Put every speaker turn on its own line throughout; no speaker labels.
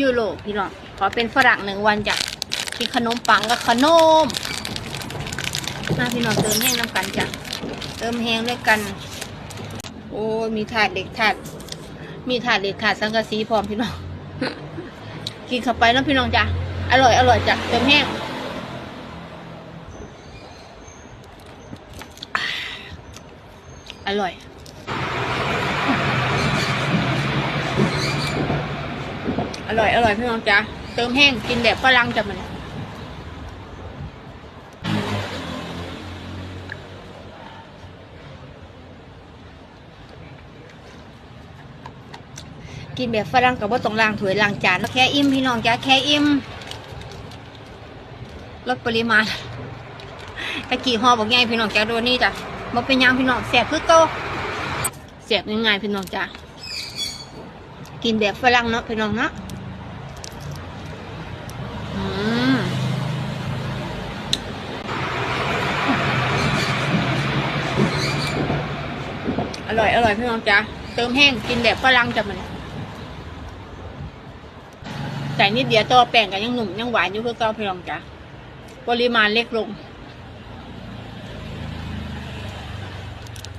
ยูโรพี่น้องขอเป็นฝรั่งหนึ่งวันจ้ะกินขนมปังกับขนมมาพี่น้องเติมแห้งน้ำกันจ้ะเติมแห้งด้วยกัน โอ้มีถาดเด็กถาดมีถาดเด็กถาดสังกะสีพร้อมพี่น้องกินเข้าไปแล้วพี่น้องจ้ะอร่อยอร่อยจ้ะเติมแห้งอร่อย ร่อยอร่อยพี่น้องจ๊ะเติมแห้งกินแบบฝรั่งจ้ะมันกินแบบฝรั่งกับว่าต้องล้างถ้วยล้างจานแค่อิ่มพี่น้องจ๊ะแค่อิ่มลดปริมาณตะกี้ห่อบอกไงพี่น้องจ๊ะโดนนี่จ้ะมาเป็นยังพี่น้องแสบคือเก็แสบยังไงพี่น้องจ๊ะกินแบบฝรั่งเนาะพี่น้องเนาะ ร่อยอร่อยพี่น้องจ๊ะเติมแห้งกินแบบฝรั่งจ้ะมันใส่นิดเดียวตัวแป้งกันยังหนุ่มยังหวานอยู่เพื่อเก้าพี่น้องจ้ะปริมาณเล็กลง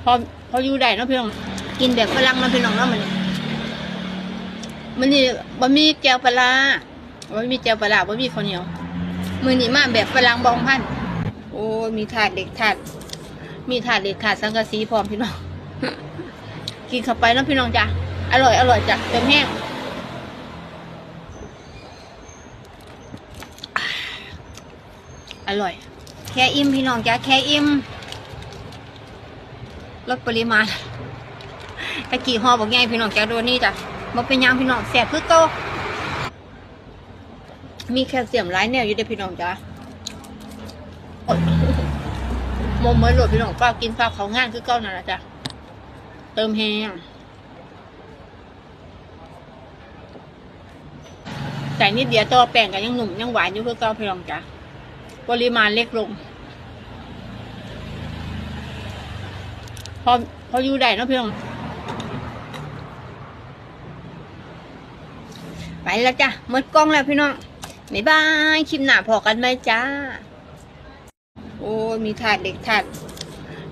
พอพออยู่ได้นะพี่น้องกินแบบฝรั่งนะพี่น้องเนาะมันมันนี่บะหมี่แก้วปลาบะหมี่แก้วปลาบะหมี่ข้าวเหนียวมือนี่มาแบบฝรั่งบองพันโอ้มีถาดเด็กถาดมีถาดเด็กถาดสังกะสีพร้อมพี่น้อง กินเข้าไปเนาะพี่น้องจ้ะอร่อยอร่อยจ้ะเต็มแห้งอร่อย แค่อิ่มพี่น้องจ้ะแค่อิ่มลดปริมาณตะกี้ห่อบอกไงพี่น้องจ้ะโดนนี่จ้ะมาเป็นยังพี่น้องแสบคือเก็มีแคลเซียมหลายแนวอยู่เด้พี่น้องจ้ะมมเหมือหลดพี่น้องป้ากินป้าเขางานคือเก้านั่นแหละจ้ะ ติมแห้งใส่นิดเดียวตัวแป้งกันยังหนุ่มยังหวานอยู่เพื่อเก้าพี่น้องจ้ะปริมาณเล็กลง พอพออยู่ได้นะพี่น้องไปแล้วจ้ะหมดกล้องแล้วพี่น้องบ๊ายบายคลิปหน้าพอกันไหมจ้า โอ้มีถาดเด็กถาด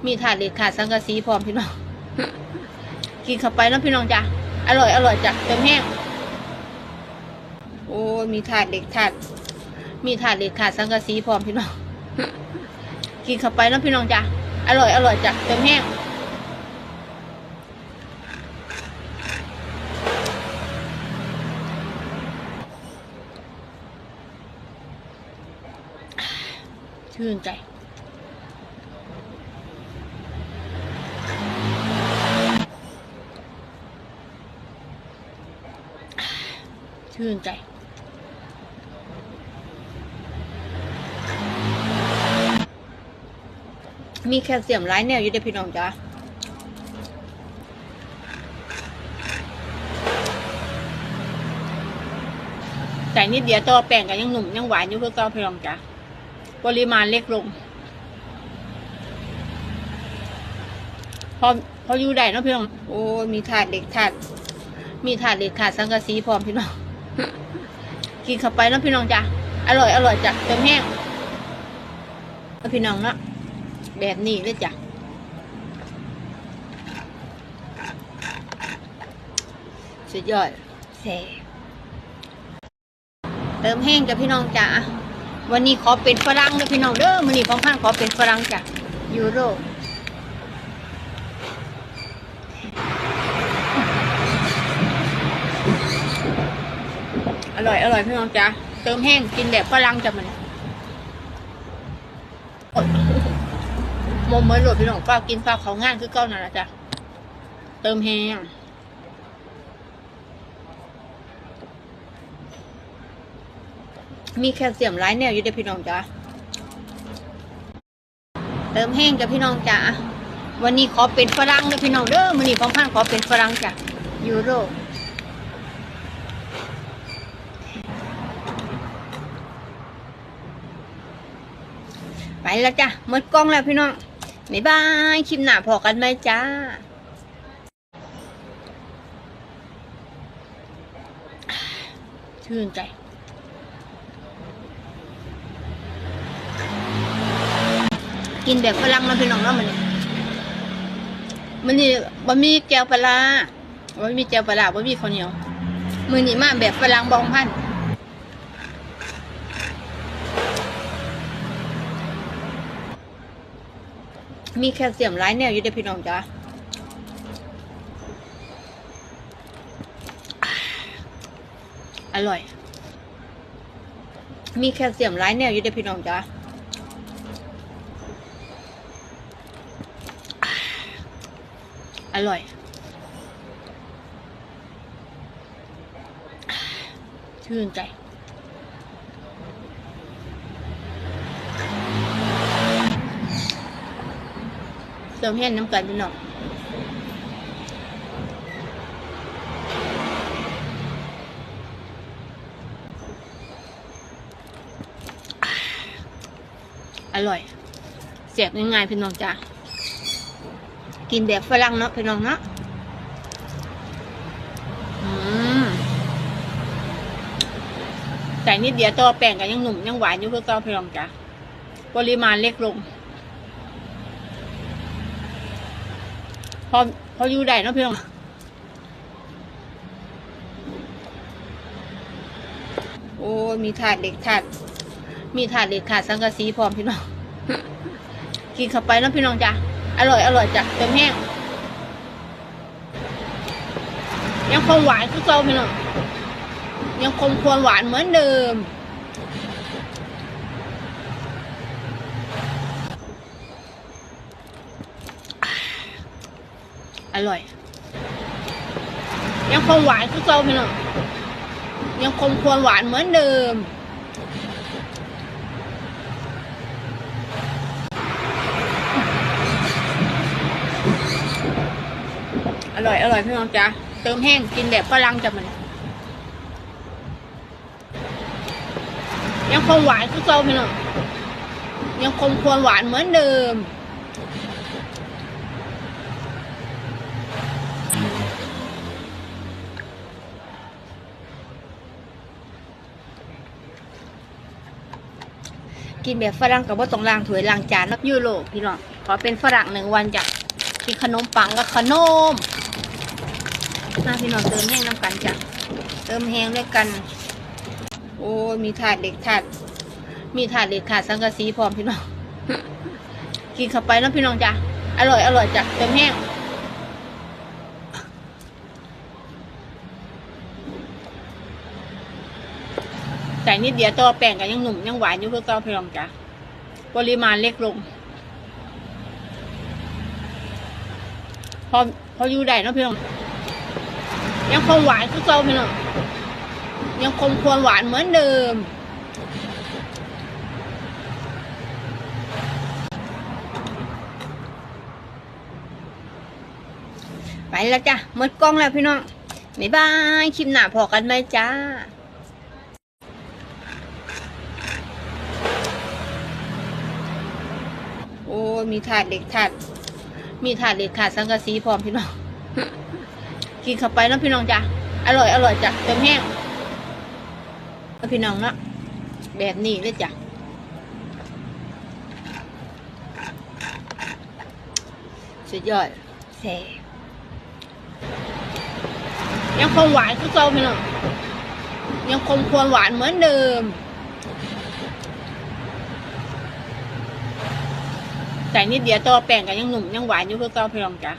มีถาดเด็กถาดสังกะสีพร้อมพี่น้อง กินเข้าไปเนาะพี่น้องจ้ะ อร่อยอร่อยจ้ะเติมแห้ง โอ้มีถาดเด็กถาด มีถาดเด็ดขาดสังกะสีพร้อมพี่น้อง กินเข้าไปเนาะพี่น้องจ้ะ อร่อยอร่อยจ้ะเติมแห้งชื่นใจ ชื่นใจมีแคลเซียมหลายแนวอยู่เด้พี่น้องจ้าใส่นิดเดียวตัวแป้งกันยังหนุ่มยังหวานอยู่เพื่อเก้าพี่น้องจ้าปริมาณเล็กลง พอพออยู่ได้เนาะพี่น้อง โอ้มีถาดเด็กถาด มีถาดเด็กถาดสังกะสีพร้อมพี่น้อง กินเข้าไปเนาะพี่น้องจ้าอร่อยอร่อยจ้ะเติมแห้งเอาพี่น้องเนาะแบบนี้เลยจ้ะสุดยอดแซ่เติมแห้งจ้ะพี่น้องจ้ะวันนี้ขอเป็นฝรั่งนะพี่น้องเด้อวันนี้ของข้างขอเป็นฝรั่งจ้ะยูโร อร่อย อร่อยพี่น้องจ้ะเติมแห้งกินแบบฝรั่งจ้ะมันมมเมือหลดพี่น้องป้ากินป้าเขางานคือเก้านั่นแหละจ้ะเติมแห้งมีแคลเซียมหลายแนวอยู่เด้อพี่น้องจ้ะเติมแห้งจ้ะพี่น้องจ้ะวันนี้ขอเป็นฝรั่งนะพี่น้องเด้อวันนี้ของข้างขอเป็นฝรั่งจ้ะยูโร ไปแล้วจ้ะหมดกล้องแล้วพี่น้องบ๊ายบายคลิปหน้าพอกันไหมจ้าชื่นใจกินแบบฝรั่งนะพี่น้องเนาะมันนี่มันนี่บะหมี่แก้วปลาบะหมี่แก้วปลาบะหมี่ข้าวเหนียวมือนี่มาแบบฝรั่งบองพัน มีแคลเซียมหลายแนวอยู่เด้อพี่น้องจ้าอร่อย มีแคลเซียมหลายแนวอยู่เด้อพี่น้องจ้าอร่อย ชื่นใจ เติมเห็นน้ำกันพี่น้องอร่อยเสียบง่ายๆพี่น้องจ้ากินแบบฝรั่งเนาะพี่น้องเนาะอืมใส่นิดเดียวตัวแป้งกันยังหนุ่มยังหวานอยู่คือเก่าพี่น้องจ้าปริมาณเล็กลง พอพออยู่ได้นะพี่น้องโอ้มีถาดเด็กถาด มีถาดเด็กถาดสังกะสีพร้อมพี่น้อง กินเข้าไปนะพี่น้องจ้ะ อร่อยอร่อยจ้ะเติมแห้ง ยังคงหวานคือเก่าพี่น้อง ยังคงควรหวานเหมือนเดิม อร่อย ยังคงหวานคือเก่าพี่น้องยังคงควรหวานเหมือนเดิมอร่อย อร่อยพี่น้องจ้ะเติมแห้งกินแบบฝรั่งจ้ะมัน ยังคงหวานคือเก่าพี่น้องยังคงควรหวานเหมือนเดิม กินแบบฝรั่งกับว่าต้องล้างถ้วยล้างจานนับยูโรพี่น้องขอเป็นฝรั่งหนึ่งวันจ้ะกินขนมปังกับขนมมาพี่น้องเติมแห้งน้ำกันจ้ะเติมแห้งด้วยกัน โอ้มีถาดเด็กถาดมีถาดเด็กถาดสังกะสีพร้อมพี่น้องกินเข้าไปแล้วพี่น้องจ้ะอร่อยอร่อยจ้ะเติมแห้ง นิดเดียวตัวแป้งกันยังหนุ่มยังหวานอยู่คือเก่าพี่น้องจ้ะปริมาณเล็กลง พอพออยู่ได้เนาะพี่น้องยังคงหวานคือเก่าพี่น้องยังคงควรหวานเหมือนเดิมไปแล้วจ้ะหมดกล้องแล้วพี่น้องบ๊ายบาย คลิปหน้าพอกันไหมจ้า โอ้มีถาดเด็กถาด มีถาดเด็กถาดสังกะสีพร้อมพี่น้อง กินเข้าไปแล้วพี่น้องจ้ะ อร่อยอร่อยจ้ะเติมแห้งแล้วพี่น้องเนาะ แบบนี้เลยจ้ะสุดยอดแซ่ยังคงหวานคือเก่าพี่น้องยังคงควรหวานเหมือนเดิม ส่นิดเดียวตัวแป้งกันยังหนุ่มยังหวานอยู่คือเก่าพี่น้องจ้ะ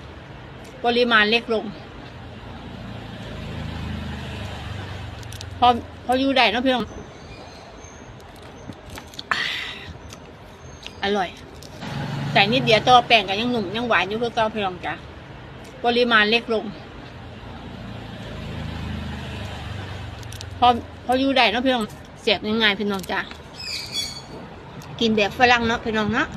ปริมาณเล็กลง พอพออยู่ได้เนาะพี่น้อง อร่อยใส่นิดเดียวตัวแป้งกันยังหนุ่มยังหวานอยู่คือเก่าพี่น้องจ้ะปริมาณเล็กลง พอพออยู่ได้เนาะพี่น้องเสียบง่ายๆพี่น้องจ้ะกินแบบฝรั่งเนาะพี่น้องเนาะ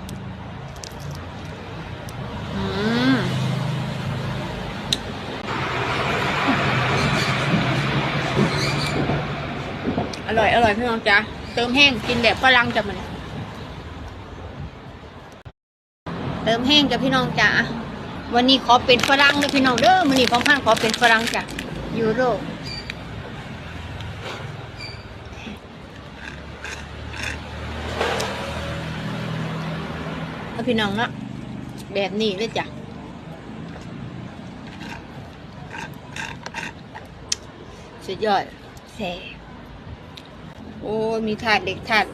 ร่อยอร่อยพี่น้องจ้าเติมแห้งกินแบบฝรั่งจ้ะมันเติมแห้งจะพี่น้องจ้าวันนี้ขอเป็นฝรั่งเลยพี่น้องเด้อวันนี้ของพันขอเป็นฝรั่งจ้ะยูโรเอาพี่น้องเนาะแบบนี้เลยจ้ะสุดยอดเซ่ โอ้มีถาดเหล็กถาด